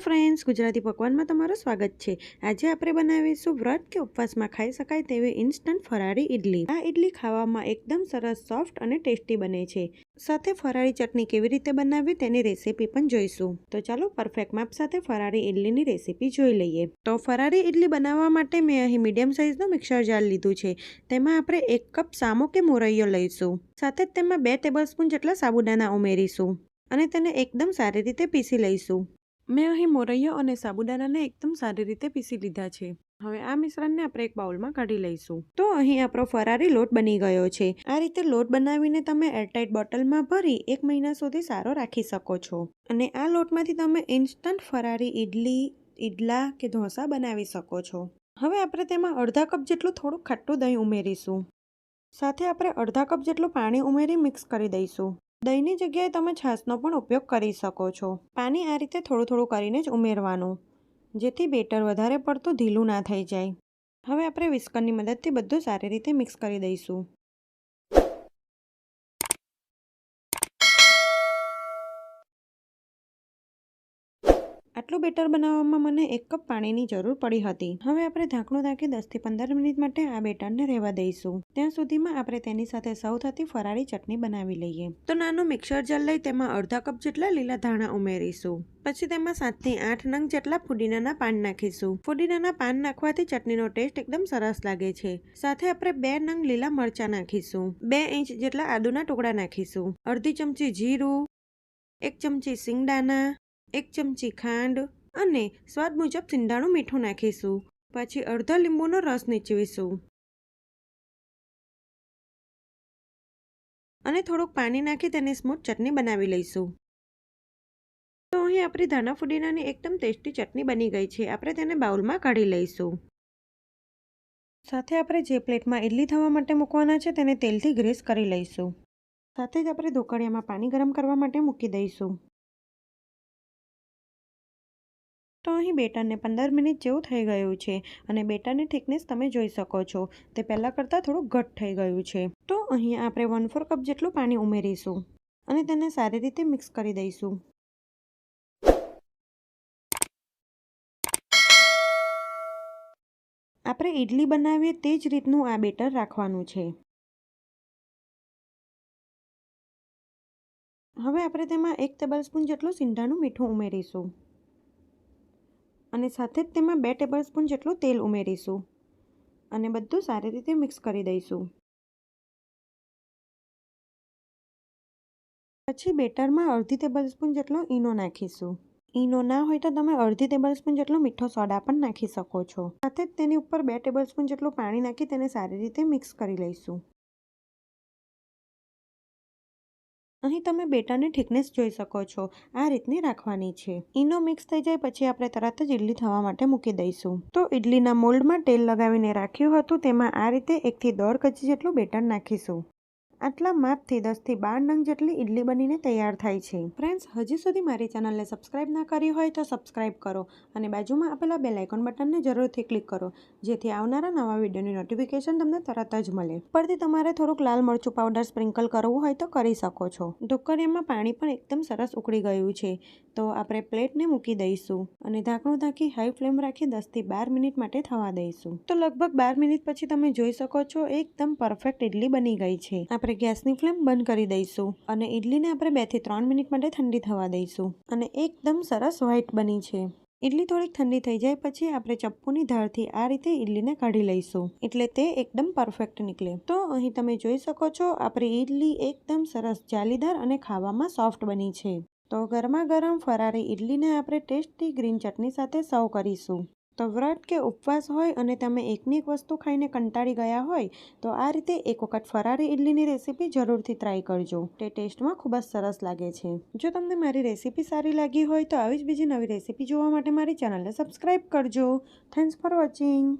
Friends, Gujarati પકવાનમાં તમારું સ્વાગત છે. આજે આપણે બનાવીશું વ્રત કે ઉપવાસમાં ખાઈ શકાય તેવી ઇન્સ્ટન્ટ ફરાળી ઇડલી આ ઇડલી ખાવામાં એકદમ સરસ, સોફ્ટ અને ટેસ્ટી બને છે. સાથે ફરાળી ચટણી કેવી રીતે બનાવવી તેની રેસીપી પણ જોઈશું. તો ચાલો પરફેક્ટ માપ સાથે ફરાળી ઇડલીની રેસીપી જોઈ લઈએ. તો ફરાળી ઇડલી બનાવવા માટે મેં અહીં મીડિયમ સાઇઝનું મિક્સર જાર લીધું છે. તેમાં આપણે એક કપ સામો કે મોરૈયો લઈશું. સાથે જ તેમાં બે ટેબલસ્પૂન જેટલા સાબુદાણા ઉમેરીશું અને તેને એકદમ સારી રીતે પીસી લઈશું. મેં અહીં મોરૈયો અને સાબુદાણાને એકદમ સારી રીતે પીસી લીધા છે. હવે આ મિશ્રણને આપણે એક બાઉલમાં કાઢી લઈશું. તો અહીં આપણો ફરારી લોટ બની ગયો છે. આ રીતે લોટ બનાવીને તમે એરટાઇટ બોટલમાં ભરી એક મહિના સુધી સારો રાખી શકો છો. અને આ લોટમાંથી તમે ઇન્સ્ટન્ટ ફરારી ઇડલી ઇડલા કે ઢોસા બનાવી શકો છો. હવે આપણે તેમાં અડધા કપ જેટલું થોડું ખાટું દહીં ઉમેરીશું. સાથે આપણે અડધા કપ જેટલું પાણી ઉમેરી મિક્સ કરી દઈશું. દહીંની જગ્યાએ તમે છાશનો પણ ઉપયોગ કરી શકો છો. પાણી આ રીતે થોડું થોડું કરીને જ ઉમેરવાનું, જેથી બેટર વધારે પડતું ઢીલું ના થઈ જાય. હવે આપણે વિસ્કરની મદદથી બધું સારી રીતે મિક્સ કરી દઈશું. આટલું બેટર બનાવવામાં મને એક કપ પાણીની જરૂર પડી હતી. હવે આપણે ઢાંકણું ઢાંકી દસથી પંદર મિનિટ માટે આ બેટરને રહેવા દઈશું. ત્યાં સુધીમાં આપણે તેની સાથે સૌ થતી ફરાળી ચટણી બનાવી લઈએ. તો નાનું મિક્સર જલ લઈ તેમાં અડધા કપ જેટલા લીલા ધાણા ઉમેરીશું. પછી તેમાં સાતથી આઠ નંગ જેટલા ફુદીનાના પાન નાખીશું. ફુદીનાના પાન નાખવાથી ચટણીનો ટેસ્ટ એકદમ સરસ લાગે છે. સાથે આપણે બે નંગ લીલા મરચાં નાખીશું. બે ઇંચ જેટલા આદુના ટુકડા નાખીશું. અડધી ચમચી જીરું, એક ચમચી સિંગદાણા એક ચમચી ખાંડ અને સ્વાદ મુજબ સિંધાણું મીઠું નાખીશું. પછી અડધા લીંબુનો રસ નીચવીશું. અને થોડુંક પાણી નાખી તેની સ્મૂથ ચટણી બનાવી લઈશું. તો અહીં આપણી ધાણા ફુદીનાની એકદમ ટેસ્ટી ચટણી બની ગઈ છે. આપણે તેને બાઉલમાં કાઢી લઈશું. સાથે આપણે જે પ્લેટમાં ઇડલી થવા માટે મૂકવાના છે તેને તેલથી ગ્રેસ કરી લઈશું. સાથે જ આપણે ઢોકળિયામાં પાણી ગરમ કરવા માટે મૂકી દઈશું. તો અહીં બેટરને પંદર મિનિટ જેવું થઈ ગયું છે અને બેટરની થિકનેસ તમે જોઈ શકો છો. તે પહેલાં કરતાં થોડું ઘટ થઈ ગયું છે. તો અહીં આપણે વન ફોર કપ જેટલું પાણી ઉમેરીશું અને તેને સારી રીતે મિક્સ કરી દઈશું. આપણે ઇડલી બનાવીએ તે જ રીતનું આ બેટર રાખવાનું છે. હવે આપણે તેમાં એક ટેબલસ્પૂન જેટલું સિંધાનું મીઠું ઉમેરીશું. અને સાથે જ તેમાં બે ટેબલ સ્પૂન જેટલું તેલ ઉમેરીશું અને બધું સારી રીતે મિક્સ કરી દઈશું. પછી બેટરમાં અડધી ટેબલ સ્પૂન જેટલો ઈનો નાખીશું. ઈનો ના હોય તો તમે અડધી ટેબલસ્પૂન જેટલો મીઠો સોડા પણ નાખી શકો છો. સાથે જ તેની ઉપર બે ટેબલસ્પૂન જેટલું પાણી નાખી તેને સારી રીતે મિક્સ કરી લઈશું. અહીં તમે બેટાની ઠીકનેસ જોઈ શકો છો. આ રીતની રાખવાની છે. ઈનો મિક્સ થઈ જાય પછી આપણે તરત જ ઇડલી થવા માટે મૂકી દઈશું. તો ઇડલીના મોલ્ડમાં તેલ લગાવીને રાખ્યું હતું, તેમાં આ રીતે એકથી દોઢ કચી જેટલું બેટર નાખીશું. આટલા માપથી દસથી બાર નંગ જેટલી ઇડલી બનીને તૈયાર થાય છે. ફ્રેન્ડ્સ, હજી સુધી મારી ચેનલને સબસ્ક્રાઇબ ના કરી હોય તો સબસ્ક્રાઇબ કરો અને બાજુમાં આપેલા બેલ લાઇકોન બટનને જરૂરથી ક્લિક કરો, જેથી આવનારા નવા વિડીયોની નોટિફિકેશન તમને તરત જ મળે. પરથી તમારે થોડુંક લાલ મરચું પાવડર સ્પ્રિંકલ કરવું હોય તો કરી શકો છો. ઢોકળિયામાં પાણી પણ એકદમ સરસ ઉકળી ગયું છે. તો આપણે પ્લેટને મૂકી દઈશું અને ઢાંકણું ઢાંકી હાઈ ફ્લેમ રાખી દસથી બાર મિનિટ માટે થવા દઈશું. તો લગભગ બાર મિનિટ પછી તમે જોઈ શકો છો, એકદમ પરફેક્ટ ઇડલી બની ગઈ છે. આપણે આપણે ગેસની ફ્લેમ બંધ કરી દઈશું અને ઇડલીને આપણે બેથી ત્રણ મિનિટ માટે ઠંડી થવા દઈશું. અને એકદમ સરસ વ્હાઈટ બની છે. ઇડલી થોડીક ઠંડી થઈ જાય પછી આપણે ચપ્પુની ધારથી આ રીતે ઇડલીને કાઢી લઈશું. એટલે તે એકદમ પરફેક્ટ નીકળે. તો અહીં તમે જોઈ શકો છો, આપણી ઇડલી એકદમ સરસ જાલીદાર અને ખાવામાં સોફ્ટ બની છે. તો ગરમા ગરમ ફરારી ઇડલીને આપણે ટેસ્ટી ગ્રીન ચટણી સાથે સર્વ કરીશું. તો વ્રત કે ઉપવાસ હોય અને તમે એકની એક વસ્તુ ખાઈને કંટાળી ગયા હોય, તો આ રીતે એક વખત ફરારી ઇડલીની રેસીપી જરૂરથી ટ્રાય કરજો. તે ટેસ્ટમાં ખૂબ જ સરસ લાગે છે. જો તમને મારી રેસીપી સારી લાગી હોય તો આવી જ બીજી નવી રેસીપી જોવા માટે મારી ચેનલને સબસ્ક્રાઈબ કરજો. Thanks for watching